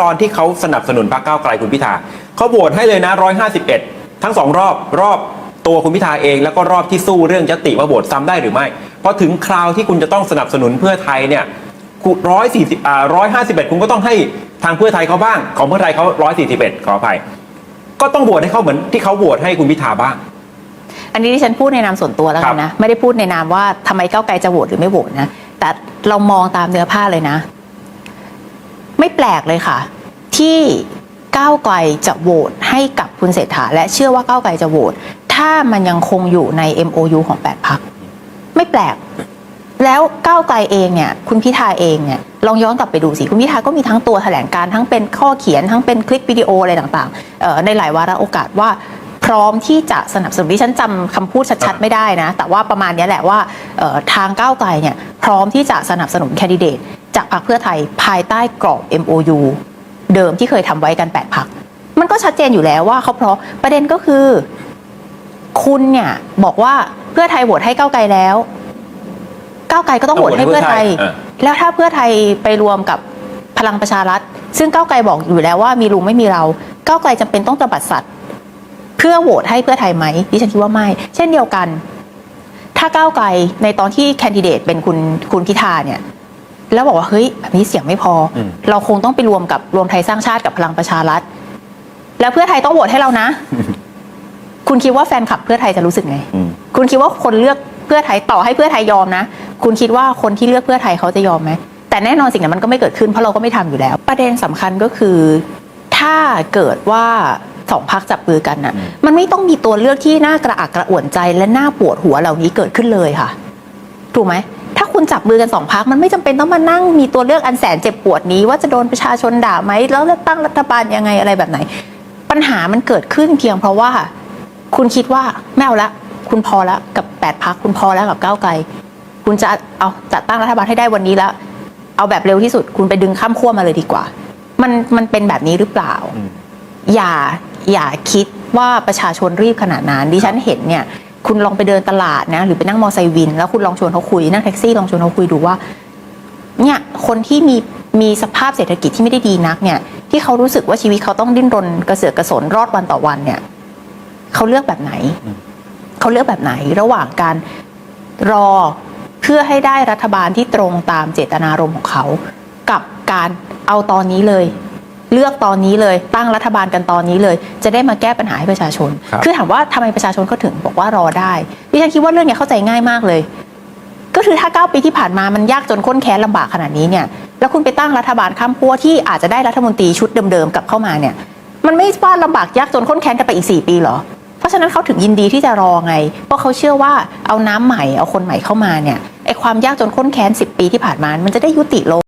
ตอนที่เขาสนับสนุนพรรคก้าวไกลคุณพิธาเขาโหวตให้เลยนะ 151 ทั้งสองรอบรอบตัวคุณพิธาเอง แล้วก็รอบที่สู้เรื่องยติว่าโหวตซ้ำได้หรือไม่พอถึงคราวที่คุณจะต้องสนับสนุนเพื่อไทยเนี่ยร้อยสี่สิบอ่าร้อยห้าสิบเอ็ดคุณก็ต้องให้ทางเพื่อไทยเขาบ้าง ของเพื่อไทยเขาร้อยสี่สิบเอ็ดขออภัย ก็ต้องโหวตให้เขาเหมือนที่เขาโหวตให้คุณพิธาบ้าง อันนี้ที่ฉันพูดในนามส่วนตัวแล้วกันนะ ไม่ได้พูดในนามว่าทำไมก้าวไกลจะโหวตหรือไม่โหวตนะ แต่เรามองตามเนื้อผ้าเลยนะ ไม่แปลกเลยค่ะ ที่ก้าวไกลจะโหวตให้กับคุณเศรษฐา และเชื่อว่าก้าวไกลจะโหวตถ้ามันยังคงอยู่ใน MOU ของ 8พักไม่แปลก แล้วก้าวไกลเองเนี่ย คุณพิธาเองเนี่ยลองย้อนกลับไปดูสิ คุณพิธาก็มีทั้งตัวแถลงการ์ทั้งเป็นข้อเขียนทั้งเป็นคลิปวิดีโออะไรต่างๆในหลายวาระโอกาสว่าพร้อมที่จะสนับสนุนดิฉันจำคำพูดชัดๆไม่ได้นะ แต่ว่าประมาณนี้แหละว่าทางก้าวไกลเนี่ย พร้อมที่จะสนับสนุนแคนดิเดต จากพรรคเพื่อไทยภายใต้กรอบ MOU เดิมที่เคยทำไว้กัน 8พักมันก็ชัดเจนอยู่แล้วว่าเขาเพราะประเด็นก็คือ คุณเนี่ยบอกว่าเพื่อไทยโหวตให้ก้าวไกลแล้วก้าวไกลก็ต้องโหวตให้เพื่อไทยเออแล้วถ้าเพื่อไทยไปรวมกับพลังประชารัฐ ซึ่งก้าวไกลบอกอยู่แล้วว่ามีลุงไม่มีเราก้าวไกลจำเป็นต้องตบัดสัตว์ เพื่อโหวตให้เพื่อไทยไหมดิฉันคิดว่าไม่ เช่นเดียวกัน ถ้าก้าวไกลในตอนที่แคนดิเดตเป็นคุณคุณพิธาเนี่ยแล้วบอกว่าเฮ้ยแบบนี้เสียงไม่พออมเราคงต้องไปรวมกับรวมไทยสร้างชาติกับพลังประชารัฐ แล้วเพื่อไทยต้องโหวตให้เรานะ คุณคิดว่าแฟนคลับเพื่อไทยจะรู้สึกไงอืมคุณคิดว่าคนเลือกเพื่อไทยต่อให้เพื่อไทยยอมนะ คุณคิดว่าคนที่เลือกเพื่อไทยเขาจะยอมไหมแต่แน่นอนสิ่งนั้นมันก็ไม่เกิดขึ้นเพราะเราก็ไม่ทำอยู่แล้ว ประเด็นสำคัญก็คือ ถ้าเกิดว่า สองพักจับมือกันน่ะอืมมันไม่ต้องมีตัวเลือกที่น่ากระอักกระอ่วนใจและน่าปวดหัวเหล่านี้เกิดขึ้นเลยค่ะ ถูกไหม ถ้าคุณจับมือกันสองพักมันไม่จำเป็นต้องมานั่งมีตัวเลือกอันแสนเจ็บปวดนี้ ว่าจะโดนประชาชนด่าไหมแล้วเลือกตั้งรัฐบาลยังไงอะไรแบบไหน ปัญหามันเกิดขึ้นเพียงเพราะว่า คุณคิดว่าไม่เอาละคุณพอแล้วกับแปดพักคุณพอแล้วกับก้าวไกล คุณจะเอาจัดตั้งรัฐบาลให้ได้วันนี้แล้ว เอาแบบเร็วที่สุด คุณไปดึงข้ามขั้วมาเลยดีกว่า มันมันเป็นแบบนี้หรือเปล่าอืมอย่า อย่าคิดว่าประชาชนรีบขนาดนั้นดิฉันเห็นเนี่ยคุณลองไปเดินตลาดนะหรือไปนั่งมอไซค์วิน แล้วคุณลองชวนเขาคุยนั่งแท็กซี่ลองชวนเขาคุยดูว่าเนี่ยคนที่มีมีสภาพเศรษฐกิจที่ไม่ได้ดีนักเนี่ย ที่เขารู้สึกว่าชีวิตเขาต้องดิ้นรนกระเสือกกระสนรอดวันต่อวันเนี่ยเขาเลือกแบบไหน เขาเลือกแบบไหนระหว่างการรอเพื่อให้ได้รัฐบาลที่ตรงตามเจตนารมณ์ของเขา กับการเอาตอนนี้เลย เลือกตอนนี้เลยตั้งรัฐบาลกันตอนนี้เลย จะได้มาแก้ปัญหาให้ประชาชนครับอถามว่าทำไมประชาชนเขาถึงบอกว่ารอได้ดิฉันคิดว่าเรื่องเนี้ยเข้าใจง่ายมากเลย ก็คือถ้าเก้าปีที่ผ่านมามันยากจนข้นแค้นลำบากขนาดนี้เนี่ยแล้วคุณไปตั้งรัฐบาลข้ามขั้วที่อาจจะได้รัฐมนตรีชุดเดิมๆกลับเข้ามาเนี่ยมันไม่ว่าลำบากยากจนข้นแค้นกันไปอีก 4 ปีเหรอ เพราะฉะนั้นเขาถึงยินดีที่จะรอไง เพราะเขาเชื่อว่าเอาน้ำใหม่เอาคนใหม่เข้ามาเนี่ยไอความยากจนข้นแค้น 10 ปีที่ผ่านมา มันจะได้ยุติลง